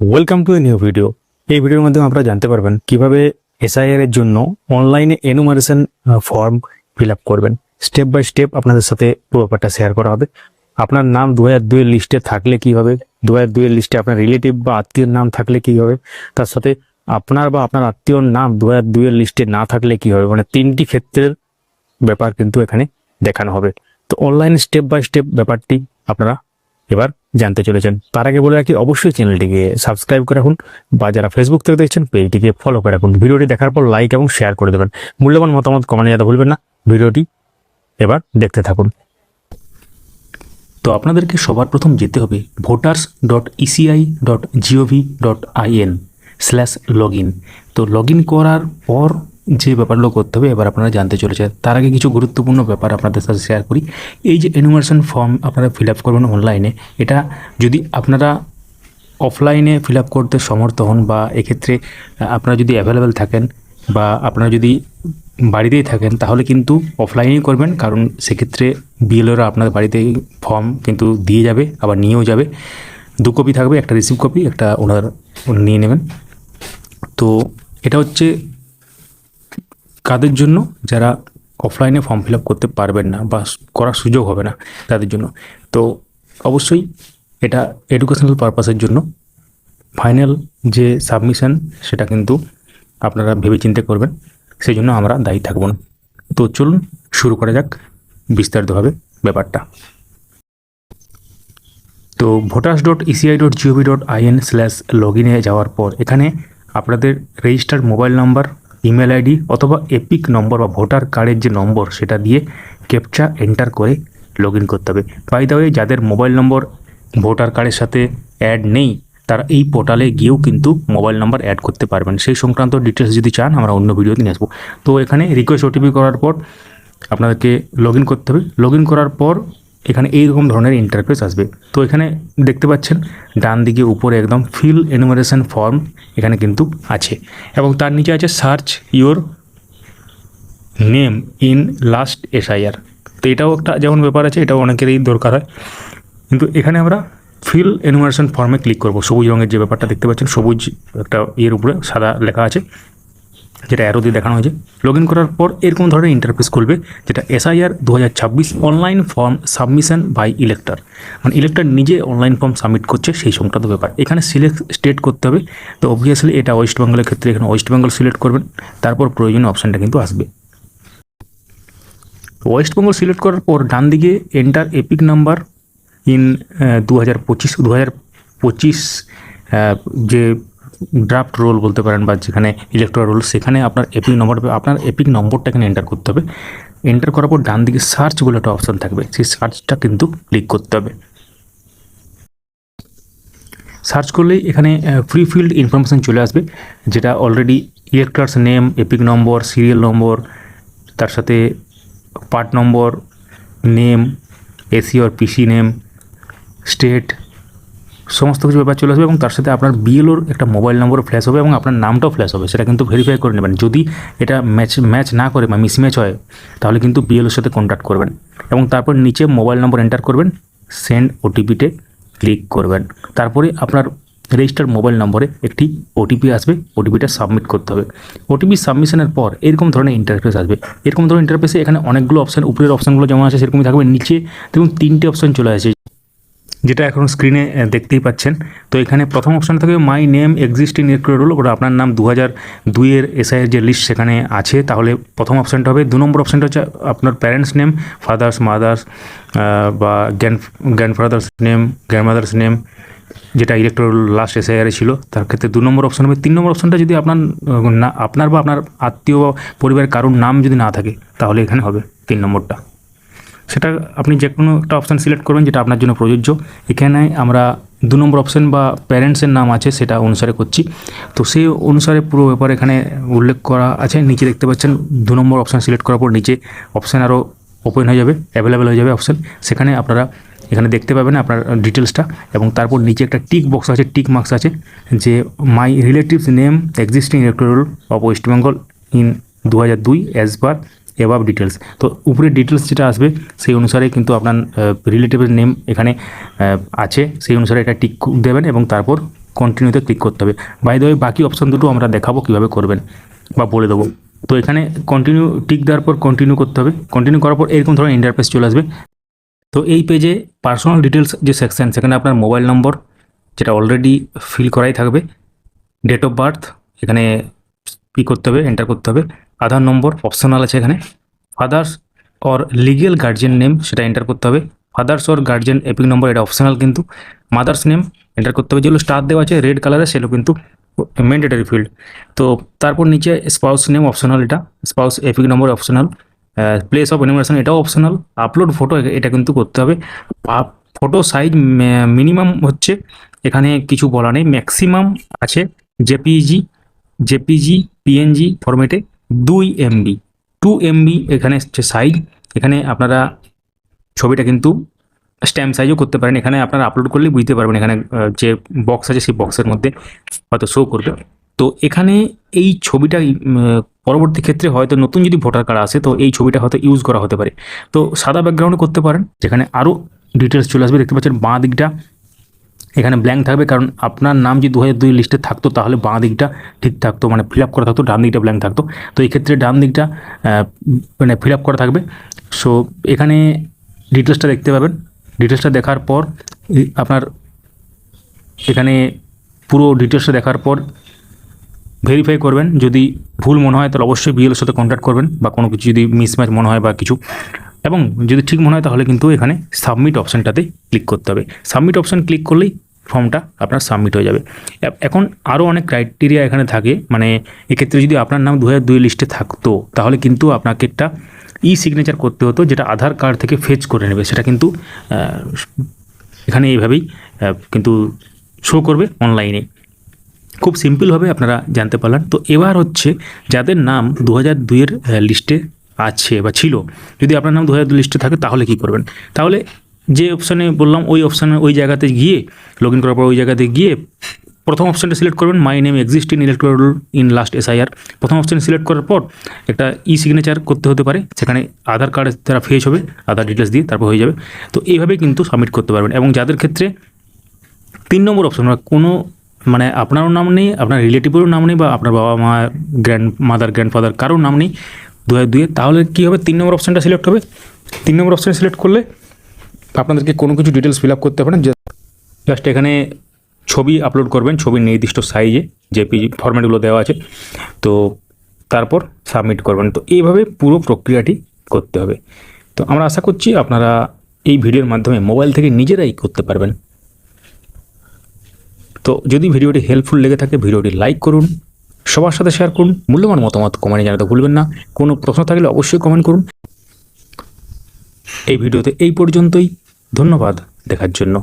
Welcome to a new video এই ভিডিওর মাধ্যমে আপনারা জানতে পারবেন কীভাবে এসআইআর এর জন্য অনলাইনে এনুমারেশন ফর্ম ফিল করবেন। স্টেপ বাই স্টেপ আপনাদের সাথে পুরো ব্যাপারটা শেয়ার করা হবে। আপনার নাম দু হাজার দুইয়ের লিস্টে থাকলে কি হবে? দু হাজার দুইয়ের লিস্টে আপনার রিলেটিভ বা আত্মীয়র নাম থাকলে কি হবে? তার সাথে আপনার বা আপনার আত্মীয়র নাম দু হাজার দুইয়ের লিস্টে না থাকলে কি হবে? মানে তিনটি ক্ষেত্রের ব্যাপার কিন্তু এখানে দেখানো হবে। তো অনলাইন স্টেপ বাই স্টেপ ব্যাপারটি আপনারা এবার জানতে চলেছেন। তার আগে বলে রাখি, অবশ্যই চ্যানেলটিকে সাবস্ক্রাইব করে রাখুন বা যারা ফেসবুক থেকে দেখছেন, পেজটিকে ফলো করে রাখুন। ভিডিওটি দেখার পর লাইক এবং শেয়ার করে দেবেন। মূল্যবান মতামত কমেন্টে যাতে ভুলবেন না। ভিডিওটি এবার দেখতে থাকুন। তো আপনাদেরকে সবার প্রথম যেতে হবে voters dot ECI dot GOV dot IN slash log in তো লগ ইন করার পর যে ব্যাপারগুলো করতে হবে, এবার আপনারা জানতে চলেছে তার আগে কিছু গুরুত্বপূর্ণ ব্যাপার আপনাদের সাথে শেয়ার করি। এই যে এনুমারেশন ফর্ম আপনারা ফিল আপ করবেন অনলাইনে এটা যদি আপনারা অফলাইনে ফিল আপ করতে সমর্থ হন বা এক্ষেত্রে আপনারা যদি অ্যাভেলেবেল থাকেন বা আপনারা যদি বাড়িতেই থাকেন, তাহলে কিন্তু অফলাইনেই করবেন। কারণ সেক্ষেত্রে বিএলওরা আপনার বাড়িতে ফর্ম কিন্তু দিয়ে যাবে, আবার নিয়েও যাবে। দু কপি থাকবে, একটা রিসিভ কপি একটা ওনার নিয়ে নেবেন। তো এটা হচ্ছে কাদের জন্য? যারা অফলাইনে ফর্ম ফিল করতে পারবেন না বা করার সুযোগ হবে না তাদের জন্য। তো অবশ্যই এটা এডুকেশনাল পারপাসের জন্য। ফাইনাল যে সাবমিশন সেটা কিন্তু আপনারা ভেবেচিন্তে করবেন। সেই জন্য আমরা দায়ী থাকব না। তো চলুন, শুরু করা যাক বিস্তারিতভাবে ব্যাপারটা। তো voters dot ECI dot GOV dot IN slash log ইনে যাওয়ার পর এখানে আপনাদের registered mobile number email ID অথবা এপিক নম্বর বা ভোটার কার্ডের যে নম্বর, সেটা দিয়ে ক্যাপচা, এন্টার করে লগ ইন করতে হবে। বাই দ্য ওয়ে যাদের মোবাইল নম্বর ভোটার কার্ডের সাথে অ্যাড নেই, তারা এই পোর্টালে গিয়েও কিন্তু মোবাইল নাম্বার অ্যাড করতে পারবেন। সেই সংক্রান্ত ডিটেলস যদি চান, আমরা অন্য ভিডিওতে নিয়ে আসব। তো এখানে রিকোয়েস্ট ওটিপি করার পর আপনাদেরকে লগ করতে হবে। লগ করার পর এখানে এইরকম ধরনের ইন্টারফেস আসবে। তো এখানে দেখতে পাচ্ছেন ডান দিকে উপরে একদম ফিল এনুমারেশন ফর্ম এখানে কিন্তু আছে। এবং তার নিচে আছে search your name in last SIR তো এটাও একটা যেমন ব্যাপার আছে, এটাও অনেকেরই দরকার হয়। কিন্তু এখানে আমরা ফিল এনুমারেশন ফর্মে ক্লিক করব। সবুজ রঙের যে ব্যাপারটা দেখতে পাচ্ছেন, সবুজ একটা ইয়ের উপরে সাদা লেখা আছে। যেটা অ্যারো দিয়ে দেখানো হয়েছে। লগ ইন করার পর এরকম ধরনের ইন্টারফেস খুলবে, যেটা এসআইআর দু হাজার ছাব্বিশ online form submission by elector মানে ইলেক্টর নিজে অনলাইন ফর্ম সাবমিট করছে সেই সংক্রান্ত ব্যাপার। এখানে সিলেক্ট স্টেট করতে হবে। তো অবভিয়াসলি এটা ওয়েস্ট বেঙ্গলের ক্ষেত্রে এখানে ওয়েস্ট বেঙ্গল সিলেক্ট করবেন। তারপর প্রয়োজনীয় অপশানটা কিন্তু আসবে। ওয়েস্ট বেঙ্গল সিলেক্ট করার পর ডান দিকে এন্টার এপিক নাম্বার ইন দু হাজার পঁচিশ দু হাজার পঁচিশ যে ড্রাফট রোল বলতে পারেন বা যেখানে ইলেকট্রাল রোল সেখানে আপনার এপিক নম্বর আপনার এপিক নম্বরটা এখানে এন্টার করতে হবে। এন্টার করার পর ডান দিকে সার্চ বলে একটা অপশান থাকবে, সেই সার্চটা কিন্তু ক্লিক করতে হবে। সার্চ করলেই এখানে ফ্রি ফিল্ড ইনফরমেশান চলে আসবে, যেটা already electors name EPIC number serial number তার সাথে part number name AC or PC name state সমস্ত কিছু ব্যাপার চলে আসবে এবং তার সাথে আপনার বিএলওর একটা মোবাইল নম্বরও ফ্ল্যাশ হবে এবং আপনার নামটাও ফ্ল্যাশ হবে, সেটা কিন্তু ভেরিফাই করে নেবেন। যদি এটা ম্যাচ ম্যাচ না করে বা মিসম্যাচ হয়, তাহলে কিন্তু বিএলওর সাথে কন্ট্যাক্ট করবেন এবং তারপর নিচে মোবাইল নম্বর এন্টার করবেন সেন্ড ওটিপিতে ক্লিক করবেন। তারপরে আপনার রেজিস্টার মোবাইল নম্বরে একটি ওটিপি আসবে ওটিপিটা সাবমিট করতে হবে। ওটিপি সাবমিশনের পর এরকম ধরনের ইন্টারফেস আসবে। এরকম ধরনের ইন্টারফেসে এখানে অনেকগুলো অপশান উপরের অপশানগুলো যেমন আছে সেরকমই থাকবে, নিচে দেখুন তিনটে অপশান চলে আসে। যেটা এখন স্ক্রিনে দেখতেই পাচ্ছেন। তো এখানে প্রথম অপশান থাকবে মাই নেম এক্সিস্টিং রোল ওটা আপনার নাম দু হাজার দুইয়ের এসআইয়ের যে লিস্ট সেখানে আছে। তাহলে প্রথম অপশানটা হবে, দু নম্বর অপশানটা হচ্ছে আপনার প্যারেন্টস নেম ফাদার্স মাদার্স বা grand grandfather's name grandmother's name যেটা ইলেকট্রোল লাস্ট এসআইআরে ছিল। তার ক্ষেত্রে দু নম্বর অপশন হবে, তিন নম্বর অপশনটা যদি আপনার না, আপনার বা আপনার আত্মীয় বা পরিবারের কারোর নাম যদি না থাকে, তাহলে এখানে হবে তিন নম্বরটা। সেটা আপনি যে কোনো একটা অপশান সিলেক্ট করবেন যেটা আপনার জন্য প্রযোজ্য। এখানে আমরা দু নম্বর অপশান বা প্যারেন্টসের নাম আছে সেটা অনুসারে করছি। তো সেই অনুসারে পুরো ব্যাপার এখানে উল্লেখ করা আছে। নিচে দেখতে পাচ্ছেন দু নম্বর অপশান সিলেক্ট করার পর নিচে অপশান আরও ওপেন হয়ে যাবে অ্যাভেলেবেল হয়ে যাবে অপশান সেখানে আপনারা এখানে দেখতে পাবেন আপনার ডিটেলসটা এবং তারপর নিচে একটা টিক বক্স আছে টিক মার্কস আছে যে my relatives name existing electoral of West Bengal in দু হাজার দুই অ্যাজ পার এভাব ডিটেলস তো উপরে ডিটেলস যেটা আসবে, সেই অনুসারে কিন্তু আপনার রিলেটিভের নেম এখানে আছে। সেই অনুসারে এটা টিক দেবেন এবং তারপর কন্টিনিউতে ক্লিক করতে হবে। বাই ওয়ে বাকি অপশান দুটো আমরা দেখাবো কীভাবে করবেন বা বলে দেবো। তো এখানে কন্টিনিউ টিক দেওয়ার পর কন্টিনিউ করতে হবে। কন্টিনিউ করার পর এরকম ধরনের ইন্টারফেস চলে আসবে। তো এই পেজে পার্সোনাল ডিটেলস যে সেকশন সেখানে আপনার মোবাইল নম্বর যেটা অলরেডি ফিল করাই থাকবে। ডেট অফ বার্থ এখানে কী করতে হবে? এন্টার করতে হবে। আধার নম্বর অপশনাল আছে এখানে। Father's or legal guardian name সেটা এন্টার করতে হবে। Father's or guardian EPIC number এটা অপশনাল কিন্তু। মাদার্স নেম এন্টার করতে হবে। যেগুলো স্টার দেওয়া আছে রেড কালারে সেগুলো কিন্তু ম্যান্ডেটারি ফিল্ড তো তারপর নিচে স্পাউস নেম অপশনাল এটা। Spouse EPIC number optional place of enumeration এটাও অপশনাল আপলোড ফটো এটা কিন্তু করতে হবে। ফটো সাইজ মিনিমাম হচ্ছে। এখানে কিছু বলা নেই। ম্যাক্সিমাম আছে। জেপিজি জেপিজি, পিএনজি ফরম্যাটে দুই এমবি টু এমবি এখানে হচ্ছে সাইজ এখানে আপনারা ছবিটা কিন্তু স্ট্যাম্প সাইজও করতে পারেন। এখানে আপনারা আপলোড করলে বুঝতে পারবেন এখানে যে বক্স আছে সেই বক্সের মধ্যে হয়তো শো করবে। তো এখানে এই ছবিটা পরবর্তী ক্ষেত্রে হয়তো নতুন যদি ভোটার কার্ড আসে, তো এই ছবিটা হয়তো ইউজ করা হতে পারে। তো সাদা ব্যাকগ্রাউন্ডে করতে পারেন। যেখানে আরও ডিটেলস চলে আসবে। দেখতে পাচ্ছেন বাঁ দিকটা এখানে ব্ল্যাঙ্ক থাকবে, কারণ আপনার নাম যদি দু হাজার দুই লিস্টে থাকতো, তাহলে বাঁ দিকটা ঠিক থাকতো মানে ফিল আপ করা থাকতো, ডান দিকটা ব্ল্যাঙ্ক থাকতো। তো এই ক্ষেত্রে ডান দিকটা মানে ফিল আপ করা থাকবে। সো এখানে ডিটেলসটা দেখতে পাবেন। ডিটেলসটা দেখার পর আপনার এখানে পুরো ডিটেলসটা দেখার পর ভেরিফাই করবেন। যদি ভুল মনে হয়, তাহলে অবশ্যই বিএলের সাথে কন্ট্যাক্ট করবেন, বা কোনো কিছু যদি মিসম্যাচ মনে হয় বা কিছু। এবং যদি ঠিক মনে হয় তাহলে কিন্তু এখানে সাবমিট অপশানটাতে ক্লিক করতে হবে। সাবমিট অপশান ক্লিক করলেই ফর্মটা আপনার সাবমিট হয়ে যাবে। এখন আরও অনেক ক্রাইটেরিয়া এখানে থাকে মানে এক্ষেত্রে যদি আপনার নাম দু দুই লিস্টে থাকতো, তাহলে কিন্তু আপনাকে একটা ই সিগনেচার করতে হতো, যেটা আধার কার্ড থেকে ফেচ করে নেবে। সেটা কিন্তু এখানে এইভাবেই কিন্তু শো করবে অনলাইনে খুব সিম্পলভাবে আপনারা জানতে পারলেন। তো এবার হচ্ছে যাদের নাম দু হাজার দুইয়ের লিস্টে আছে বা ছিল। যদি আপনার নাম দু হাজার দুই লিস্টে থাকে, তাহলে কি করবেন? তাহলে যে অপশানে বললাম, ওই অপশানে ওই জায়গাতে গিয়ে লগ ইন করার পর ওই জায়গাতে গিয়ে, প্রথম অপশানটা সিলেক্ট করবেন my name exist in electoral in last SIR প্রথম অপশান সিলেক্ট করার পর, একটা ই সিগনেচার করতে হতে পারে, সেখানে আধার কার্ড তারা ফেস হবে, আধার ডিটেলস দিয়ে তারপর হয়ে যাবে। তো এইভাবে কিন্তু সাবমিট করতে পারবেন। এবং যাদের ক্ষেত্রে তিন নম্বর অপশন কোনো মানে আপনারও নাম নেই, আপনার রিলেটিভেরও নাম নেই, বা আপনার বাবা মা গ্র্যান্ড মাদার গ্র্যান্ডফাদার কারোর নাম নেই দু হাজার দুয়ে তাহলে কী হবে? তিন নম্বর অপশানটা সিলেক্ট হবে। তিন নম্বর অপশান সিলেক্ট করলে আপনাদেরকে কোনো কিছু ডিটেলস ফিল আপ করতে পারেন জাস্ট এখানে ছবি আপলোড করবেন ছবির নির্দিষ্ট সাইজে জেপিজি ফরম্যাটগুলো দেওয়া আছে। তো তারপর সাবমিট করবেন। তো এইভাবে পুরো প্রক্রিয়াটি করতে হবে। তো আমরা আশা করছি আপনারা এই ভিডিওর মাধ্যমে মোবাইল থেকে নিজেরাই করতে পারবেন। তো যদি ভিডিওটি হেল্পফুল লেগে থাকে, ভিডিওটি লাইক করুন। সবার সাথে শেয়ার করুন, মূল্যবান মতামত কমেন্টে জানাতে ভুলবেন না। কোনো প্রশ্ন থাকলে অবশ্যই কমেন্ট করুন। এই ভিডিওতে এই পর্যন্তই। ধন্যবাদ দেখার জন্য।